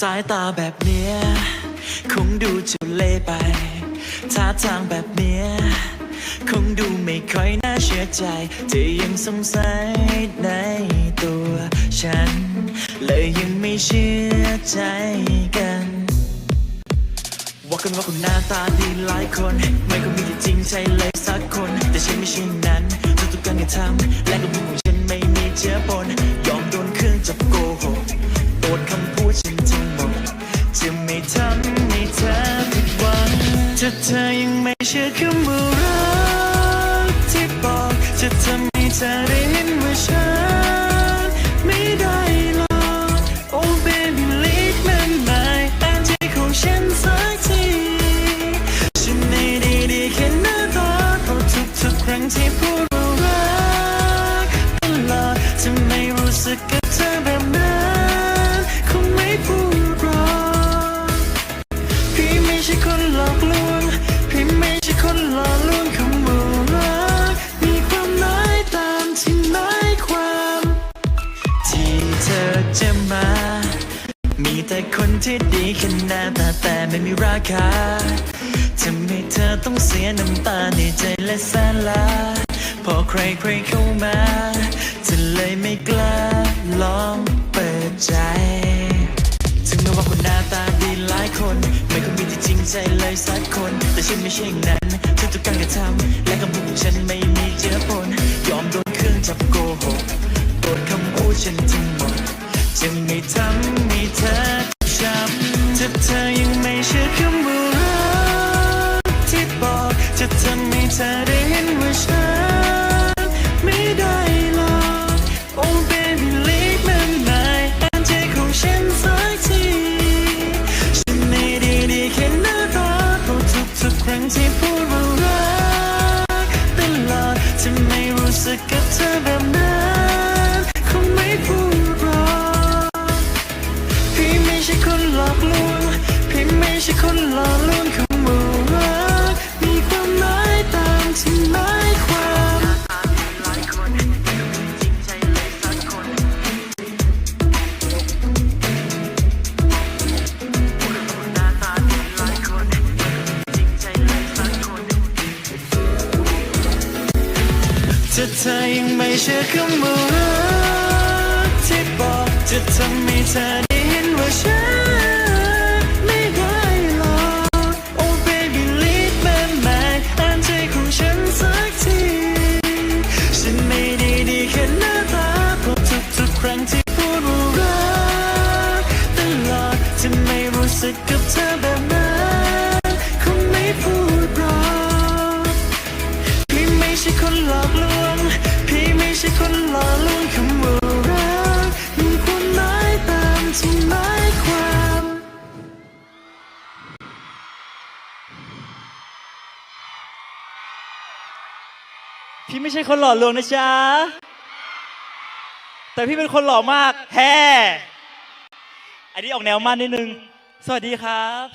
สายตาแบบเนี้ยคงดูจะเล่ไปท่าทางแบบเนี้ยคงดูไม่ค่อยน่าเชื่อใจเธอยังสงสัยในตัวฉัน เลยยังไม่เชื่อใจกันว่ากันว่าคุณหน้าตาดีหลายคน ไม่ก็มีที่จริงใจเลยสักคน แต่ฉันไม่ใช่นั้นทุกๆการกระทำ ช่คนหลอกลวง พี่ไม่ใช่คนหลอกลวงคำว่ารักมีความหมายตามที่หมายความ ที่เธอจะมา มีแต่คนที่ดีแค่หน้าตาแต่ไม่มีราคาทำให้เธอต้องเสียน้ำตาในใจและแสนลาพอใครใครเข้ามาเธอเลยไม่กล้าลองเปิดใจ ถึงแม้ว่าคนหน้าตา หลายคน ไม่เคยมีที่จริงใจเลยสักคน แต่ฉันไม่ใช่อย่างนั้นทุกๆการกระทำและคำพูดของฉันไม่มีเจือปนยอมโดนเครื่องจับโกหกโดนคำพูดฉันทั้งหมดจะไม่ทำให้เธอช้ำถ้าเธอยังไม่เชื่อคำว่ารักที่บอกจะทำให้เธอได้เห็นว่าฉัน ที่พูดว่ารักตลอดจะไม่รู้สึกกับเธอแบบนั้นคงไม่พูดหรอกพี่ไม่ใช่คนหลอกลวงพี่ไม่ใช่คนหลอกลวง ถ้าเธอยังไม่เชื่อคำว่ารักที่บอกจะทำให้เธอได้เห็นว่าฉันไม่ได้หรอก Oh baby leave me my อ่านใจของฉันสักที ฉันไม่ได้ดีแค่หน้าตาเพราะทุกๆครั้งที่พูดว่ารักตลอดจะไม่รู้สึกกับเธอแบบ พี่ไม่ใช่คนหล่อลวงนะจ๊ะ แต่พี่เป็นคนหล่อมาก แฮ่ อันนี้ออกแนวมันนิดนึง สวัสดีครับ